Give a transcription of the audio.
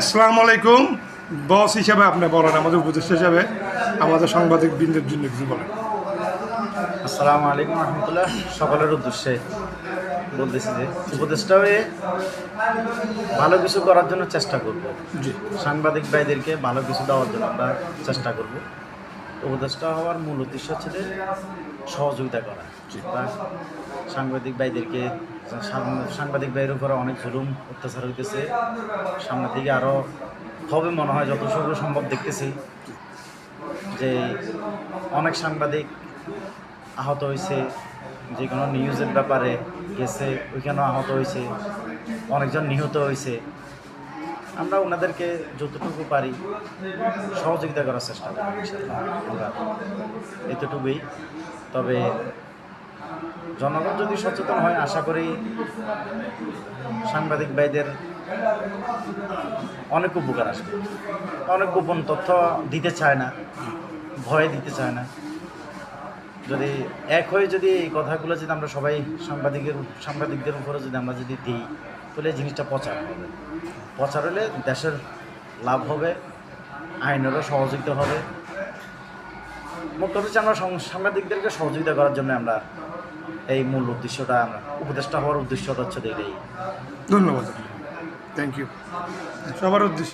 আসসালামু আলাইকুম। বস হিসাবে আপনি বলেন আমাদের উপদেষ্টা হিসাবে আমাদের সাংবাদিক বৃন্দের জন্য কিছু বলেন। আসসালামু আলাইকুম রহমতুল্লাহ সকলের উদ্দেশ্যে বলতেছি যে উপদেষ্টা হয়ে ভালো কিছু করার জন্য চেষ্টা করব। জি। সাংবাদিক ভাইদেরকে ভালো কিছু দেওয়ার জন্য আমরা চেষ্টা করব। উপদেষ্টা হওয়ার মূল উদ্দেশ্য হচ্ছে যে সহযোগিতা করা। বা সাংবাদিক ভাইদেরকে সাংবাদিক ভাইয়ের উপরে অনেক জুলুম অত্যাচার হইতেছে। সামনের দিকে আরও হবে মনে হয় যত সম্ভব দেখতেছি যে অনেক সাংবাদিক আহত হয়েছে যে কোনো নিউজের ব্যাপারে গেছে ওইখানেও আহত হয়েছে অনেকজন নিহত হয়েছে আমরা ওনাদেরকে যতটুকু পারি সহযোগিতা করার চেষ্টা করি আমরা এতটুকুই। তবে জনগণ যদি সচেতন হয়, আশা করি সাংবাদিক ভাইদের অনেক উপকার আসবে। অনেক গোপন তথ্য দিতে চায় না, ভয় দিতে চায় না। যদি এক হয়ে যদি এই কথাগুলো যদি আমরা সবাই সাংবাদিকের সাংবাদিকদের উপরে যদি আমরা যদি দিই, তাহলে এই জিনিসটা প্রচার হবে। প্রচার হলে দেশের লাভ হবে, আইনেরও সহযোগিতা হবে। মোট কথা হচ্ছে আমরা সাংবাদিকদেরকে সহযোগিতা করার জন্য আমরা এই মূল উদ্দেশ্যটা, আমরা উপদেষ্টা হওয়ার উদ্দেশ্যটা হচ্ছে এটাই ধন্যবাদ। থ্যাংক ইউ সবার উদ্দেশ্য